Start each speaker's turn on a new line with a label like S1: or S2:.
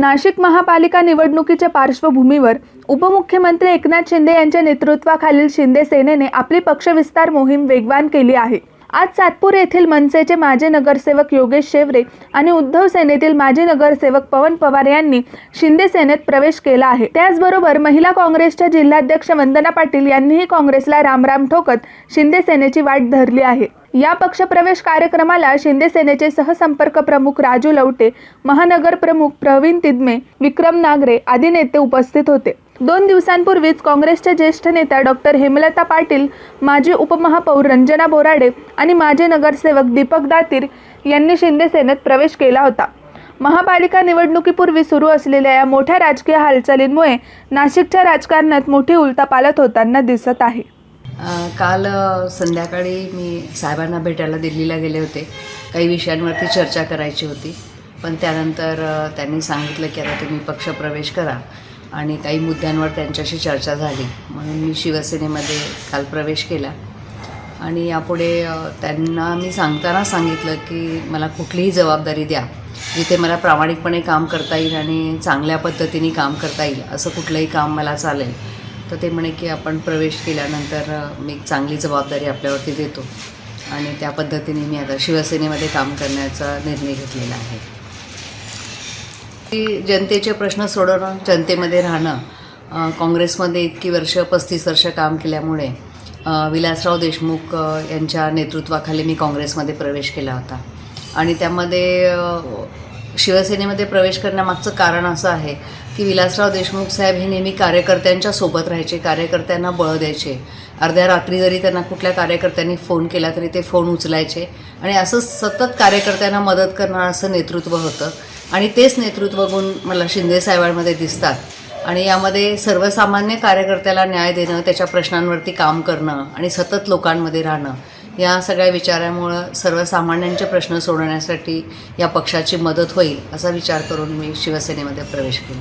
S1: नाशिक महापालिका निवडणुकीच्या पार्श्वभूमीवर उपमुख्यमंत्री एकनाथ शिंदे यांच्या नेतृत्वाखालील शिंदे सेनेने आपली पक्षविस्तार मोहीम वेगवान केली आहे. आज सातपूर येथील मनसेचे माजी नगरसेवक योगेश शेवरे आणि उद्धव सेनेतील माजी नगरसेवक पवन पवार यांनी शिंदे सेनेत प्रवेश केला आहे. त्याचबरोबर महिला काँग्रेसच्या जिल्हाध्यक्ष वंदना पाटील यांनीही काँग्रेसला रामराम ठोकत शिंदे सेनेची वाट धरली आहे. या पक्षप्रवेश कार्यक्रमाला शिंदे सेनेचे सहसंपर्क प्रमुख राजू लवटे महानगर प्रमुख प्रवीण तिदमे विक्रम नागरे आदी नेते उपस्थित होते. दोन दिवसांपूर्वीच काँग्रेसच्या ज्येष्ठ नेत्या डॉक्टर हेमलता पाटील माजी उपमहापौर रंजना बोराडे आणि माजी नगरसेवक दीपक दातीर यांनी शिंदे सेनेत प्रवेश केला होता. महापालिका निवडणुकीपूर्वी सुरू असलेल्या या मोठ्या राजकीय हालचालींमुळे नाशिकच्या राजकारणात मोठी उलथापालथ होताना दिसत आहे.
S2: काल संध्याकाळी मी साहेबांना भेटायला दिल्लीला गेले होते. काही विषयांवरती चर्चा करायची होती. पण त्यानंतर त्यांनी सांगितलं की आता तुम्ही पक्षप्रवेश करा. आणि काही मुद्द्यांवर त्यांच्याशी चर्चा झाली. म्हणून मी शिवसेनेमध्ये काल प्रवेश केला. आणि यापुढे त्यांना मी सांगताना सांगितलं की मला कुठलीही जबाबदारी द्या. जिथे मला प्रामाणिकपणे काम करता येईल आणि चांगल्या पद्धतीने काम करता येईल असं कुठलंही काम मला चालेल. तर ते म्हणे की आपण प्रवेश केल्यानंतर मी एक चांगली जबाबदारी आपल्यावरती देतो. आणि त्या पद्धतीने मी आता शिवसेनेमध्ये काम करण्याचा निर्णय घेतलेला आहे. की जनतेचे प्रश्न सोडवणं जनतेमध्ये राहणं काँग्रेसमध्ये इतकी वर्ष पस्तीस वर्ष काम केल्यामुळे विलासराव देशमुख यांच्या नेतृत्वाखाली मी काँग्रेसमध्ये प्रवेश केला होता. आणि त्यामध्ये शिवसेनेमध्ये प्रवेश करण्यामागचं कारण असं आहे की विलासराव देशमुख साहेब हे नेहमी कार्यकर्त्यांच्या सोबत राहायचे कार्यकर्त्यांना बळ द्यायचे. अर्ध्या रात्री जरी त्यांना कुठल्या कार्यकर्त्यांनी फोन केला तरी ते फोन उचलायचे. आणि असं सतत कार्यकर्त्यांना मदत करणारं असं नेतृत्व होतं. आणि तेच नेतृत्व गुण मला शिंदे साहेबांमध्ये दिसतात. आणि यामध्ये सर्वसामान्य कार्यकर्त्याला न्याय देणं त्याच्या प्रश्नांवरती काम करणं आणि सतत लोकांमध्ये राहणं या सगळ्या विचारामुळं सर्वसामान्यांचे प्रश्न सोडवण्यासाठी या पक्षाची मदत होईल असा विचार करून मी शिवसेनेमध्ये प्रवेश केला.